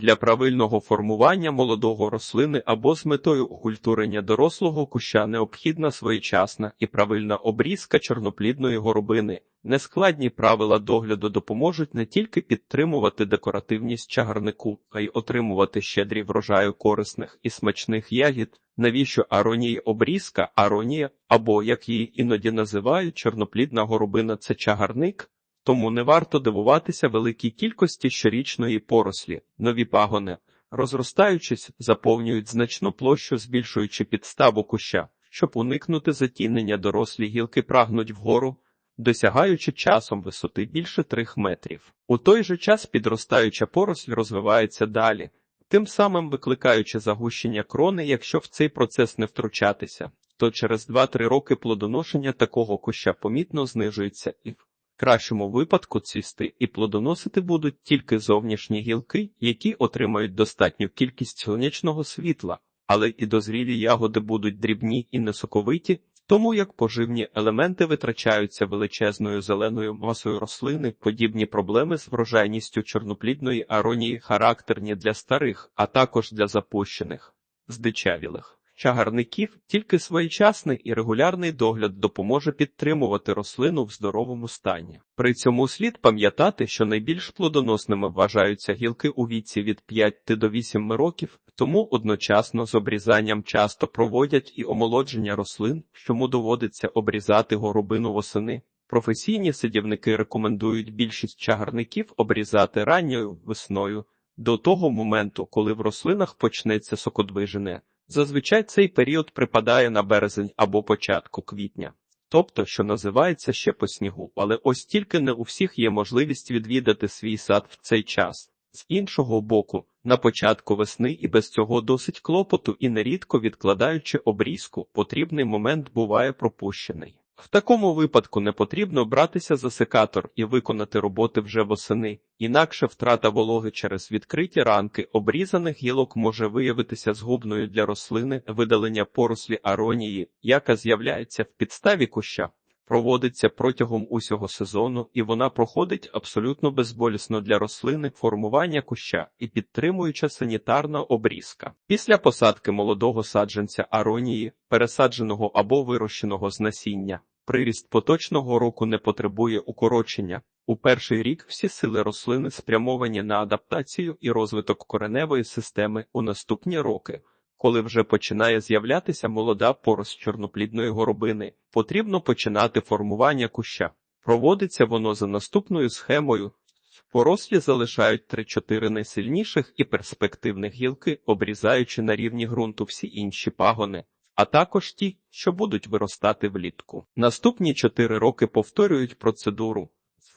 Для правильного формування молодого рослини або з метою окультурення дорослого куща необхідна своєчасна і правильна обрізка чорноплідної горобини. Нескладні правила догляду допоможуть не тільки підтримувати декоративність чагарнику, а й отримувати щедрі врожаю корисних і смачних ягід. Навіщо аронії обрізка, аронія або, як її іноді називають, чорноплідна горобина це чагарник? Тому не варто дивуватися великій кількості щорічної порослі. Нові пагони, розростаючись, заповнюють значну площу, збільшуючи підставу куща. Щоб уникнути затінення, дорослі гілки прагнуть вгору, досягаючи часом висоти більше трьох метрів. У той же час підростаюча поросль розвивається далі, тим самим викликаючи загущення крони, якщо в цей процес не втручатися, то через 2-3 роки плодоношення такого куща помітно знижується і в кращому випадку цвісти і плодоносити будуть тільки зовнішні гілки, які отримають достатню кількість сонячного світла, але і дозрілі ягоди будуть дрібні і несоковиті, тому як поживні елементи витрачаються величезною зеленою масою рослини, подібні проблеми з врожайністю чорноплідної аронії характерні для старих, а також для запущених, здичавілих. Чагарників тільки своєчасний і регулярний догляд допоможе підтримувати рослину в здоровому стані. При цьому слід пам'ятати, що найбільш плодоносними вважаються гілки у віці від 5 до 8 років, тому одночасно з обрізанням часто проводять і омолодження рослин, чому доводиться обрізати горобину восени. Професійні садівники рекомендують більшість чагарників обрізати ранньою весною до того моменту, коли в рослинах почнеться сокодвижене. Зазвичай цей період припадає на березень або початку квітня, тобто, що називається ще по снігу, але ось тільки не у всіх є можливість відвідати свій сад в цей час. З іншого боку, на початку весни і без цього досить клопоту і нерідко відкладаючи обрізку, потрібний момент буває пропущений. В такому випадку не потрібно братися за секатор і виконати роботи вже восени, інакше втрата вологи через відкриті ранки обрізаних гілок може виявитися згубною для рослини видалення порослі аронії, яка з'являється в підставі куща. Проводиться протягом усього сезону, і вона проходить абсолютно безболісно для рослини формування куща і підтримуюча санітарна обрізка. Після посадки молодого саджанця аронії, пересадженого або вирощеного з насіння, приріст поточного року не потребує укорочення. У перший рік всі сили рослини спрямовані на адаптацію і розвиток кореневої системи у наступні роки. Коли вже починає з'являтися молода порость чорноплідної горобини, потрібно починати формування куща. Проводиться воно за наступною схемою. Порослі залишають 3-4 найсильніших і перспективних гілки, обрізаючи на рівні ґрунту всі інші пагони, а також ті, що будуть виростати влітку. Наступні 4 роки повторюють процедуру,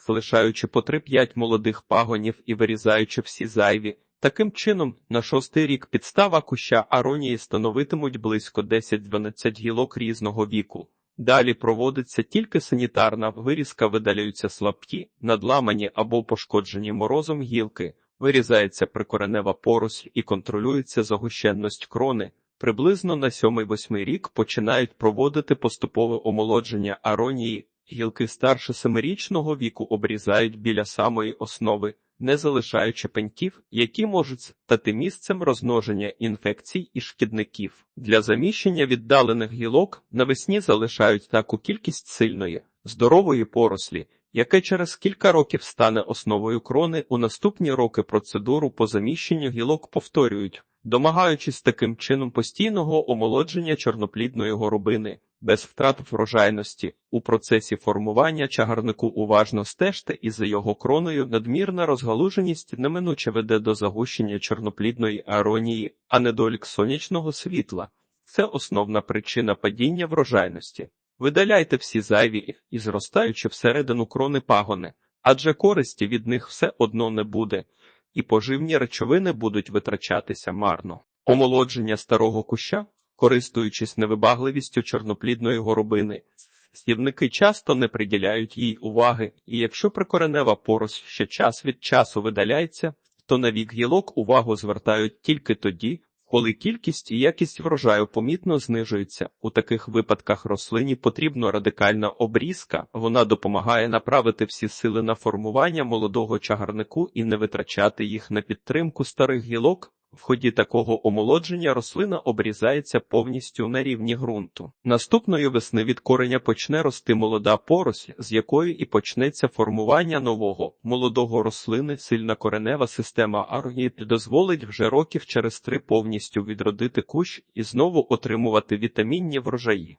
залишаючи по 3-5 молодих пагонів і вирізаючи всі зайві. Таким чином, на шостий рік підстава куща аронії становитимуть близько 10-12 гілок різного віку. Далі проводиться тільки санітарна вирізка, видаляються слабкі, надламані або пошкоджені морозом гілки, вирізається прикоренева поросль і контролюється загущенність крони. Приблизно на 7-8 рік починають проводити поступове омолодження аронії, гілки старше семирічного віку обрізають біля самої основи не залишаючи пеньків, які можуть стати місцем розмноження інфекцій і шкідників. Для заміщення віддалених гілок навесні залишають таку кількість сильної, здорової порослі, яке через кілька років стане основою крони у наступні роки процедуру по заміщенню гілок повторюють, домагаючись таким чином постійного омолодження чорноплідної горобини без втрат врожайності. У процесі формування чагарнику уважно стежте і за його кроною надмірна розгалуженість неминуче веде до загущення чорноплідної аронії, а недолік сонячного світла. Це основна причина падіння врожайності. Видаляйте всі зайві і зростаючи всередину крони пагони, адже користі від них все одно не буде, і поживні речовини будуть витрачатися марно. Омолодження старого куща користуючись невибагливістю чорноплідної горобини. Стівники часто не приділяють їй уваги, і якщо прикоренева поросль ще час від часу видаляється, то на вік гілок увагу звертають тільки тоді, Коли кількість і якість врожаю помітно знижуються, у таких випадках рослині потрібна радикальна обрізка. Вона допомагає направити всі сили на формування молодого чагарнику і не витрачати їх на підтримку старих гілок. В ході такого омолодження рослина обрізається повністю на рівні ґрунту. Наступної весни від кореня почне рости молода поросль, з якої і почнеться формування нового молодого рослини. Сильна коренева система аргіт дозволить вже років через три повністю відродити кущ і знову отримувати вітамінні врожаї.